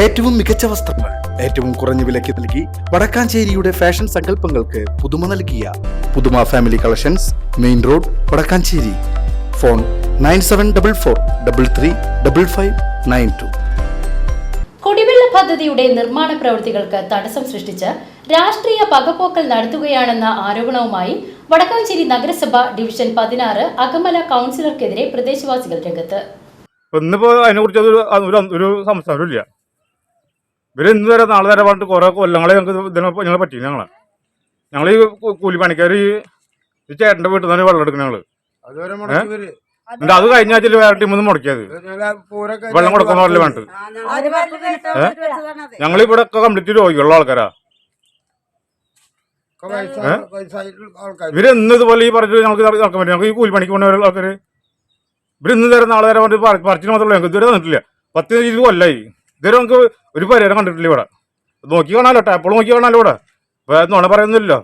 ഏറ്റവും മികച്ച വസ്ത്രങ്ങൾ ഏറ്റവും കുറഞ്ഞ വിലയ്ക്ക് നൽകി വടക്കാഞ്ചേരിയുടെ ഫാഷൻ സങ്കല്പങ്ങൾക്ക് പുതുമ നൽകിയ Puthuma family collections main road Vadakkanchery. Phone nine seven double four double three double five nine two. കുടിവെള്ള പദ്ധതിയുടെ നിർമ്മാണ പ്രവൃത്തികൾക്ക് തടസ്സം സൃഷ്ടിച്ച് രാഷ്ട്രീയ പകപോക്കൽ നടത്തുകയാണെന്ന ആരോപണവുമായി വടക്കാഞ്ചേരി നഗരസഭ ഡിവിഷൻ പതിനാറ് അകമല കൗൺസിലർക്കെതിരെ പ്രദേശവാസികൾ രംഗത്ത്. ഇന്നിപ്പോ അതിനെ കുറിച്ച് ഒരു ഒരു ഒരു സംസാരം ഇല്ല ഇവർ ഇന്ന് വരെ നാളെ തരാൻ പറഞ്ഞിട്ട് കുറെ കൊല്ലങ്ങളെ ഞങ്ങൾക്ക് ഇതിനെ ഞങ്ങളെ പറ്റി ഞങ്ങളെ. ഞങ്ങൾ ഈ കൂലിപ്പണിക്കാർ ഈ ഈ ചേട്ടന്റെ വീട്ടിൽ നിന്ന് വെള്ളം എടുക്കുന്ന ഞങ്ങൾ. അതുവരെ മുടക്കി വരും എന്നിട്ട് അത് കഴിഞ്ഞ ആഴ്ചയിൽ വേറെ ടീമിൽ നിന്ന് മുടക്കിയത്. വെള്ളം കൊടുക്കുന്ന പോലെ വേണ്ട ഞങ്ങൾ ഇവിടെ ഒക്കെ കംപ്ലീറ്റ് രോഗികളുള്ള ആൾക്കാരാ. ഇവരെന്ന് ഇവർ ഇന്ന് ഇതുപോലെ ഈ പറഞ്ഞു ഞങ്ങൾക്ക് നടക്കാൻ പറ്റും ഞങ്ങൾക്ക് ഈ കൂലിപ്പണിക്ക് പോകുന്ന ആൾക്കാര്. ഇവരെന്ന് ഇന്ന് തരം നാളെ തരം പറഞ്ഞിട്ട് പറ- പറിച്ചിട്ട് മാത്രമല്ല ഞങ്ങൾക്ക് ഇതുവരെ തന്നിട്ടില്ല. പത്ത് ഇരുപത് കൊല്ലായി. ഇതുവരെ നമുക്ക് ഒരു പരിഹാരം കണ്ടിട്ടില്ല ഇവിടെ. നോക്കി കാണാലോ ടാപ്പോൾ നോക്കി കാണാലോ ഇവിടെ. നുണ പറയുന്നില്ലല്ലോ.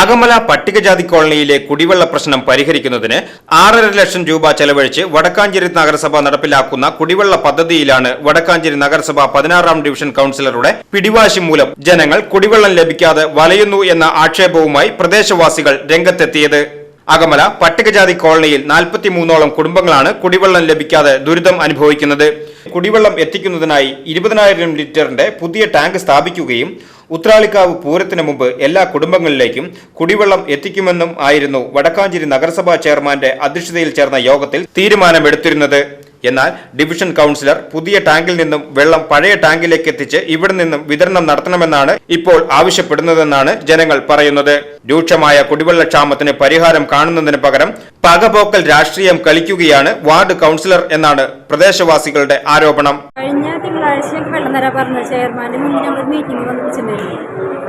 അകമല പട്ടികജാതി കോളനിയിലെ കുടിവെള്ള പ്രശ്നം പരിഹരിക്കുന്നതിന് ആറര ലക്ഷം രൂപ ചെലവഴിച്ച് വടക്കാഞ്ചേരി നഗരസഭ നടപ്പിലാക്കുന്ന കുടിവെള്ള പദ്ധതിയിലാണ് വടക്കാഞ്ചേരി നഗരസഭ പതിനാറാം ഡിവിഷൻ കൌൺസിലറുടെ പിടിവാശി മൂലം ജനങ്ങൾ കുടിവെള്ളം ലഭിക്കാതെ വലയുന്നു എന്ന ആക്ഷേപവുമായി പ്രദേശവാസികൾ രംഗത്തെത്തിയത്. അകമല പട്ടികജാതി കോളനിയിൽ നാൽപ്പത്തിമൂന്നോളം കുടുംബങ്ങളാണ് കുടിവെള്ളം ലഭിക്കാതെ ദുരിതം അനുഭവിക്കുന്നത്. കുടിവെള്ളം എത്തിക്കുന്നതിനായി ഇരുപതിനായിരം ലിറ്ററിന്റെ പുതിയ ടാങ്ക് സ്ഥാപിക്കുകയും ഉത്രാളിക്കാവ് പൂരത്തിന് മുമ്പ് എല്ലാ കുടുംബങ്ങളിലേക്കും കുടിവെള്ളം എത്തിക്കുമെന്നും ആയിരുന്നു വടക്കാഞ്ചേരി നഗരസഭാ ചെയർമാന്റെ അധ്യക്ഷതയിൽ ചേർന്ന യോഗത്തിൽ തീരുമാനമെടുത്തിരുന്നത്. എന്നാൽ ഡിവിഷൻ കൌൺസിലർ പുതിയ ടാങ്കിൽ നിന്നും വെള്ളം പഴയ ടാങ്കിലേക്ക് എത്തിച്ച് ഇവിടെ നിന്നും വിതരണം നടത്തണമെന്നാണ് ഇപ്പോൾ ആവശ്യപ്പെടുന്നതെന്നാണ് ജനങ്ങൾ പറയുന്നത്. രൂക്ഷമായ കുടിവെള്ളക്ഷാമത്തിന് പരിഹാരം കാണുന്നതിന് പകരം പകപോക്കൽ രാഷ്ട്രീയം കളിക്കുകയാണ് വാർഡ് കൌൺസിലർ എന്നാണ് പ്രദേശവാസികളുടെ ആരോപണം. കഴിഞ്ഞ തിങ്കളാഴ്ച വെള്ളം പറഞ്ഞ ചെയർമാന്റെ മുന്നിൽ മീറ്റിംഗ് വന്ന്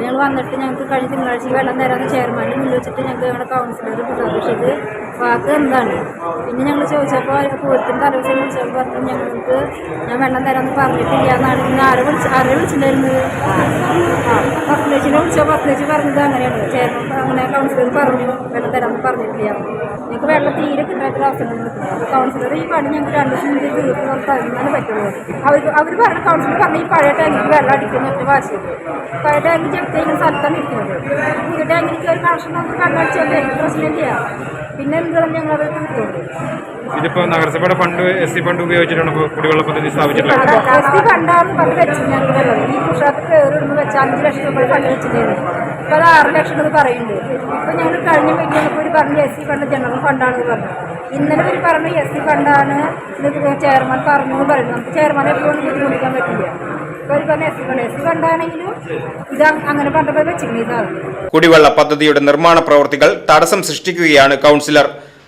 അപ്പോൾ ഞങ്ങൾ വന്നിട്ട് ഞങ്ങൾക്ക് കഴിഞ്ഞ തിങ്കളാഴ്ച വെള്ളം തരാമെന്ന് ചെയർമാൻ മുന്നിൽ വെച്ചിട്ട് ഞങ്ങൾക്ക് ഞങ്ങളുടെ കൗൺസിലർ പ്രതീക്ഷിച്ചത് വാക്ക് എന്താണ്? പിന്നെ ഞങ്ങൾ ചോദിച്ചപ്പോൾ പൂരത്തിന്റെ തലവശം വിളിച്ചപ്പോൾ പറഞ്ഞു ഞങ്ങൾക്ക് ഞാൻ വെള്ളം തരാമെന്ന് പറഞ്ഞിട്ടില്ല എന്നാണ്. പിന്നെ ആരെ വിളിച്ച് ആരെ വിളിച്ചിട്ടുണ്ടായിരുന്നത്? ആ പത്തിലേച്ചിനെ വിളിച്ചപ്പോൾ പത്തിലേച്ചി പറഞ്ഞത് അങ്ങനെയാണ്. ചെയർമാൻ അങ്ങനെ കൗൺസിലർ പറഞ്ഞു വെള്ളം തരാമെന്ന് പറഞ്ഞിട്ടില്ല ഞങ്ങൾക്ക് വെള്ളം തീരെ കിട്ടാത്തൊരു അവസരം കൗൺസിലർ ഈ പണി ഞങ്ങൾക്ക് രണ്ട് ദിവസം തീർത്ത് തരുന്നതാണ് പറ്റുള്ളൂ അവർ അവർ പറഞ്ഞ കൗൺസിലർ പറഞ്ഞ ഈ പഴയ ടാങ്കിൽ വെള്ളം അടിക്കുന്ന ഒറ്റ വാശിയത് പഴയ ടാങ്കിൽ ചെയ്യുന്ന സ്ഥലത്താണ് ഇരിക്കുന്നത്. പുതിയ ടാങ്കിലേക്ക് ഒരു കണക്ഷൻ നമുക്ക് പ്രശ്നമില്ല പിന്നെ എന്താണ് ഞങ്ങൾ അവർക്ക് കിട്ടുള്ളൂ ഇതിപ്പോ നഗരസഭയുടെ ഫണ്ട് എസ് സി ഫണ്ട് ഉപയോഗിച്ചിട്ടാണ് ഇപ്പൊ കുടിവെള്ള പദ്ധതി സ്ഥാപിച്ചിട്ടുള്ളത്? എസ് സി ഫണ്ടാണ് പണ്ട് വെച്ചത് ഞങ്ങൾ ഈ കുഷാത്ത് കയറി ഇടുമ്പോൾ വെച്ച് അഞ്ച് ലക്ഷം രൂപ ഫണ്ട് വെച്ചിട്ടുണ്ടായിരുന്നു ഇപ്പൊ അത് ആറ് ലക്ഷം എന്ന് പറയുന്നുണ്ട്. ഇപ്പൊ ഞങ്ങൾ കഴിഞ്ഞ ഒരു പറഞ്ഞു എസ് സി ഫണ്ട് ജനറൽ ഫണ്ടാണെന്ന് പറഞ്ഞു. ഇന്നലെ ഒരു പറഞ്ഞു എസ് സി ഫണ്ടാണ് ചെയർമാൻ പറഞ്ഞു എന്ന് പറയുന്നു. നമുക്ക് ചെയർമാൻ എപ്പോഴും ബുദ്ധിമുട്ടിക്കാൻ പറ്റില്ല. കുടിവെള്ള പദ്ധതിയുടെ നിർമ്മാണ പ്രവൃത്തികൾ തടസ്സം സൃഷ്ടിക്കുകയാണ് കൗൺസിലർ.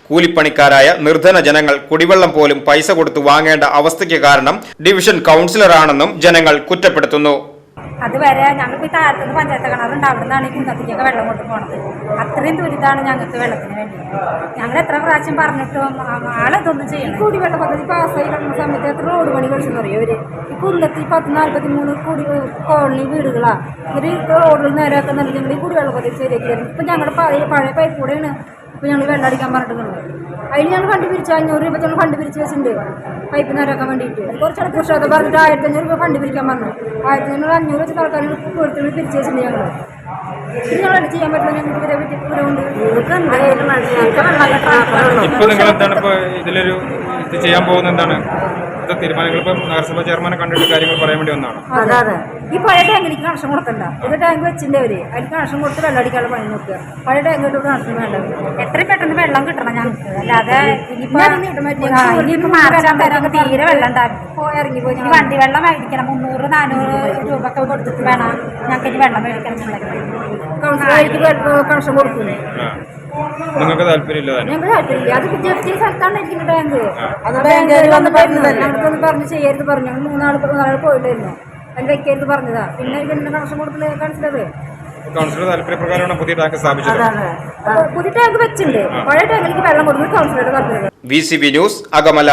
കൂലിപ്പണിക്കാരായ നിർധന ജനങ്ങൾ കുടിവെള്ളം പോലും പൈസ കൊടുത്തു വാങ്ങേണ്ട അവസ്ഥയ്ക്ക് കാരണം ഡിവിഷൻ കൗൺസിലറാണെന്നും ജനങ്ങൾ കുറ്റപ്പെടുത്തുന്നു. അതുവരെ ഞങ്ങൾക്ക് താഴത്തുനിന്ന് പഞ്ചായത്ത് കിണറുണ്ട്. അവിടെ നിന്നാണ് ഈ കുന്നത്തേക്കൊക്കെ വെള്ളം കൊണ്ട് പോണത്. അത്രയും ദുരിതമാണ് ഞങ്ങൾക്ക് വെള്ളത്തിന് വേണ്ടി. ഞങ്ങൾ എത്ര പ്രാവശ്യം പറഞ്ഞിട്ടും ആളിതൊന്നും ചെയ്യണം കുടിവെള്ള പദ്ധതി പാസ്സായി കിടക്കുന്ന സമയത്ത് എത്ര റോഡ് പണി കളിച്ചെന്ന് പറയും അവർ ഈ കുന്നത്തിൽ പത്ത് നാൽപ്പത്തി മൂന്ന് കുടി കോളനി വീടുകളാ. ഇവർ റോഡിൽ നേരെ നേരെയൊക്കെ നല്ല ഞങ്ങൾ ഈ കുടിവെള്ള പദ്ധതി ശരിയാക്കി തരും ഇപ്പം ഞങ്ങളുടെ പഴയ പഴയ പൈപ്പ് കൂടെയാണ്. ഇപ്പം ഞങ്ങൾ വെള്ളം അടിക്കാൻ പറഞ്ഞിട്ടുണ്ട്. അതിന് ഞങ്ങൾ ഫണ്ട് പിരിച്ച് അഞ്ഞൂറ് രൂപ ഞങ്ങൾ ഫണ്ട് പിരിച്ച് വെച്ചിട്ടുണ്ട്. പൈപ്പ് നിരക്കാൻ വേണ്ടിയിട്ട്. കുറച്ചുകൂടെ കുഷാതെ പറഞ്ഞിട്ട് ആയിരത്തി അഞ്ഞൂറ് രൂപ ഫണ്ട് പിരിക്കാൻ പറഞ്ഞു. ആയിരത്തി അഞ്ഞൂറ് അഞ്ഞൂറ് വെച്ച് ആൾക്കാർ കൊടുത്തിട്ട് പിരിച്ച് വെച്ചിട്ടുണ്ട് ഞങ്ങൾ ഇത് ഞങ്ങൾ ചെയ്യാൻ പറ്റില്ല ഇതിലൊരു ഇത് ചെയ്യാൻ പോകുന്ന എന്താണ്? ഇത് തീരുമാനങ്ങൾ ഇപ്പൊ നഗരസഭ ചെയർമാനെ കണ്ടിട്ട് കാര്യങ്ങൾ പറയാൻ വേണ്ടി വന്നതാണ്. അതെ അതെ. ഈ പഴയ ടാങ്കിലേക്ക് കണക്ഷൻ കൊടുക്കണ്ട. ഇത് ടാങ്ക് വെച്ചിട്ടുണ്ട് അവർ? അതിന് കണക്ഷൻ കൊടുത്ത് വെള്ളം അടിക്കാനുള്ള പണി നോക്കുക. പഴയ ടാങ്ക് കണക്ഷൻ വേണ്ട എത്രയും പെട്ടെന്ന് വെള്ളം കിട്ടണം ഞങ്ങൾക്ക് അല്ലാതെ ഇനിയിപ്പോ മാർച്ചാൻ തരാൻ തീരെ വെള്ളം ഉണ്ടാകും ഇറങ്ങി പോയി വണ്ടി വെള്ളം മേടിക്കണം. മുന്നൂറ് നാനൂറ് രൂപ ഒക്കെ കൊടുത്തിട്ട് വേണം ഞങ്ങൾക്ക് ഇനി വെള്ളം മേടിക്കണം കണക്ഷൻ കൊടുക്കുന്നു നിങ്ങൾക്ക് താല്പര്യമില്ല ഞങ്ങൾ താല്പര്യമില്ല. അത് സ്ഥലത്താണ് ഇരിക്കുന്ന ടാങ്ക് വന്ന് പറഞ്ഞത് ഞങ്ങൾക്കൊന്ന് പറഞ്ഞ് ചെയ്യരുത് പറഞ്ഞു ഞങ്ങൾ മൂന്നാൾ മൂന്നാൾ പോയിട്ടായിരുന്നു അതിന് വെക്കരുത് പറഞ്ഞതാ. പിന്നെ ഇതിന്റെ കണക്ഷൻ കൊടുത്തില്ല കാണിച്ചത്? കൗൺസിലർ താല്പര്യപ്രകാരമാണ് പുതിയ ടാങ്ക് സ്ഥാപിച്ചത്. പുതിയ ടാങ്ക് വെച്ചിട്ടുണ്ട്. പഴയ ടാങ്കിലേക്ക് വെള്ളം കൊടുക്കുന്നത് കൗൺസിലറുടെ താല്പര്യം വി ന്യൂസ് അകമല.